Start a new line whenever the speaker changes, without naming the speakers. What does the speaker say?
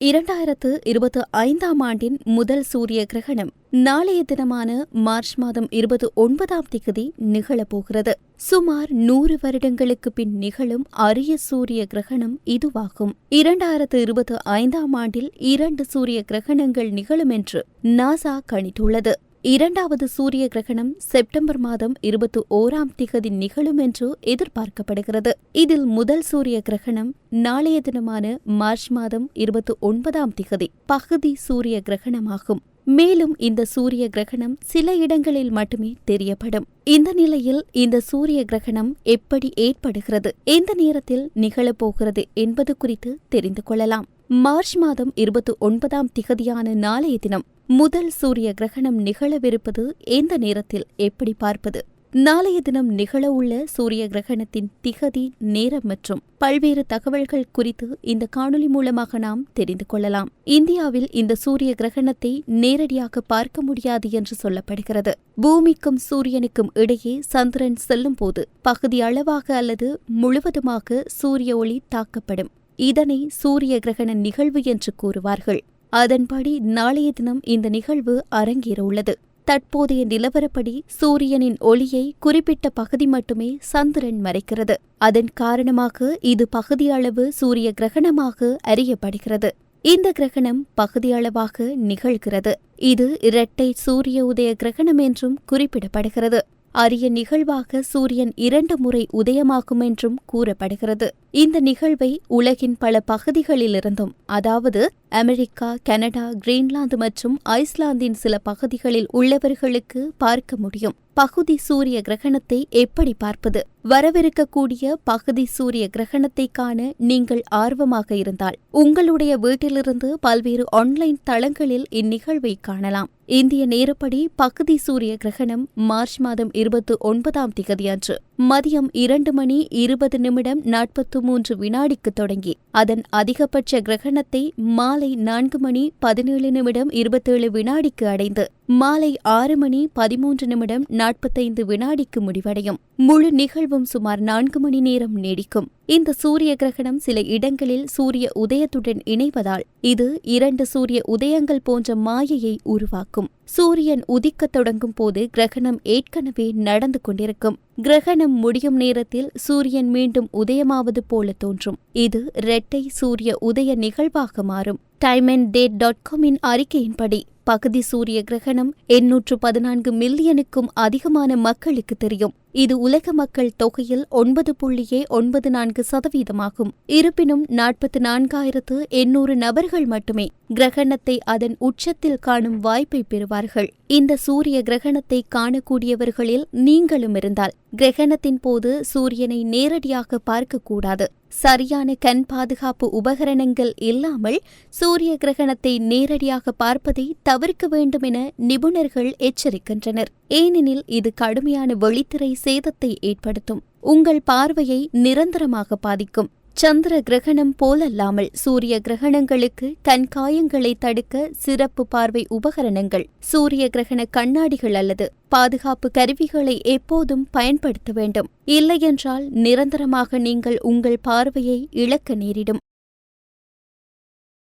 இரண்டாயிரத்து இருபத்து ஐந்தாம் ஆண்டின் முதல் சூரிய கிரகணம் நாளைய தினமான மார்ச் மாதம் இருபது ஒன்பதாம் திகதி நிகழப்போகிறது சுமார் நூறு வருடங்களுக்கு பின் நிகழும் அரிய சூரிய கிரகணம் இதுவாகும். இரண்டாயிரத்து இருபத்து ஐந்தாம் ஆண்டில் இரண்டு சூரிய கிரகணங்கள் நிகழும் என்று நாசா கணித்துள்ளது. இரண்டாவது சூரிய கிரகணம் செப்டம்பர் மாதம் இருபத்தி ஓராம் திகதி நிகழும் என்று எதிர்பார்க்கப்படுகிறது. இதில் முதல் சூரிய கிரகணம் நாளைய தினமான மார்ச் மாதம் இருபத்தி ஒன்பதாம் திகதி பகுதி சூரிய கிரகணமாகும். மேலும் இந்த சூரிய கிரகணம் சில இடங்களில் மட்டுமே தெரியப்படும். இந்த நிலையில் இந்த சூரிய கிரகணம் எப்படி ஏற்படுகிறது? எந்த நேரத்தில் நிகழப்போகிறது என்பது குறித்து தெரிந்து கொள்ளலாம். மார்ச் மாதம் இருபத்தி ஒன்பதாம் திகதியான நாளைய தினம் முதல் சூரிய கிரகணம் நிகழவிருப்பது எந்த நேரத்தில் எப்படி பார்ப்பது? நாளைய தினம் நிகழவுள்ள சூரிய கிரகணத்தின் திகதி நேரம் மற்றும் பல்வேறு தகவல்கள் குறித்து இந்த காணொலி மூலமாக நாம் தெரிந்து கொள்ளலாம். இந்தியாவில் இந்த சூரிய கிரகணத்தை நேரடியாக பார்க்க முடியாது என்று சொல்லப்படுகிறது. பூமிக்கும் சூரியனுக்கும் இடையே சந்திரன் செல்லும் போது பகுதி அளவாக அல்லது முழுவதுமாக சூரிய ஒளி தாக்கப்படும். இதனை சூரிய கிரகண நிகழ்வு என்று கூறுவார்கள். அதன்படி நாளைய தினம் இந்த நிகழ்வு அரங்கேறவுள்ளது தற்போதைய நிலவரப்படி சூரியனின் ஒளியை குறிப்பிட்ட பகுதி மட்டுமே சந்திரன் மறைக்கிறது. அதன் காரணமாக இது பகுதியளவு சூரிய கிரகணமாக அறியப்படுகிறது. இந்த கிரகணம் பகுதியளவாக நிகழ்கிறது. இது இரட்டை சூரிய உதய கிரகணம் என்றும் குறிப்பிடப்படுகிறது. அரிய நிகழ்வாக சூரியன் இரண்டு முறை உதயமாகும் என்றும் கூறப்படுகிறது. இந்த நிகழ்வை உலகின் பல பகுதிகளிலிருந்தும் அதாவது அமெரிக்கா கனடா கிரீன்லாந்து மற்றும் ஐஸ்லாந்தின் சில பகுதிகளில் உள்ளவர்களுக்கு பார்க்க முடியும். பகுதி சூரிய கிரகணத்தை எப்படி பார்ப்பது? வரவிருக்கக்கூடிய பகுதி சூரிய கிரகணத்தை காண நீங்கள் ஆர்வமாக இருந்தால் உங்களுடைய வீட்டிலிருந்து பல்வேறு ஆன்லைன் தளங்களில் இந்நிகழ்வை காணலாம். இந்திய நேரப்படி பகுதி சூரிய கிரகணம் மார்ச் மாதம் இருபத்தி ஒன்பதாம் திகதியன்று மதியம் இரண்டு மணி இருபது நிமிடம் நாற்பத்து மூன்று வினாடிக்கு தொடங்கி அதன் அதிகபட்ச கிரகணத்தை மாலை நான்கு மணி பதினேழு நிமிடம் இருபத்தேழு வினாடிக்கு அடைந்து மாலை ஆறு மணி பதிமூன்று நிமிடம் நாற்பத்தைந்து வினாடிக்கு முடிவடையும். முழு நிகழ்வும் சுமார் நான்கு மணி நேரம் நீடிக்கும். இந்த சூரிய கிரகணம் சில இடங்களில் சூரிய உதயத்துடன் இணைவதால் இது இரண்டு சூரிய உதயங்கள் போன்ற மாயையை உருவாக்கும். சூரியன் உதிக்கத் தொடங்கும் போது கிரகணம் ஏற்கனவே நடந்து கொண்டிருக்கும். கிரகணம் முடியும் நேரத்தில் சூரியன் மீண்டும் உதயமாவது போல தோன்றும். இது இரட்டை சூரிய உதய நிகழ்வாக மாறும். Time and date dot com அறிக்கையின்படி. பகுதி சூரிய கிரகணம் எண்ணூற்று பதினான்கு மில்லியனுக்கும் அதிகமான மக்களுக்கு தெரியும். இது உலக மக்கள் தொகையில் ஒன்பது புள்ளியே ஒன்பது நான்கு சதவீதமாகும். இருப்பினும் நாற்பத்தி நான்காயிரத்து எண்ணூறு நபர்கள் மட்டுமே கிரகணத்தை அதன் உச்சத்தில் காணும் வாய்ப்பை பெறுவார்கள். இந்த சூரிய கிரகணத்தை காணக்கூடியவர்களில் நீங்களும் இருந்தால் கிரகணத்தின் போது சூரியனை நேரடியாக பார்க்கக்கூடாது சரியான கண் பாதுகாப்பு உபகரணங்கள் இல்லாமல் சூரிய கிரகணத்தை நேரடியாக பார்ப்பதை தவிர்க்க வேண்டும் என நிபுணர்கள் எச்சரிக்கின்றனர். ஏனெனில் இது கடுமையான வெளித்திரை சேதத்தை ஏற்படுத்தும். உங்கள் பார்வையை நிரந்தரமாக பாதிக்கும். சந்திர கிரகணம் போலல்லாமல் சூரிய கிரகணங்களுக்கு கண்காயங்களை தடுக்க சிறப்பு பார்வை உபகரணங்கள். சூரிய கிரகண கண்ணாடிகள் அல்லது பாதுகாப்பு கருவிகளை எப்போதும் பயன்படுத்த வேண்டும். இல்லையென்றால் நிரந்தரமாக நீங்கள் உங்கள் பார்வையை இழக்க நேரிடும்.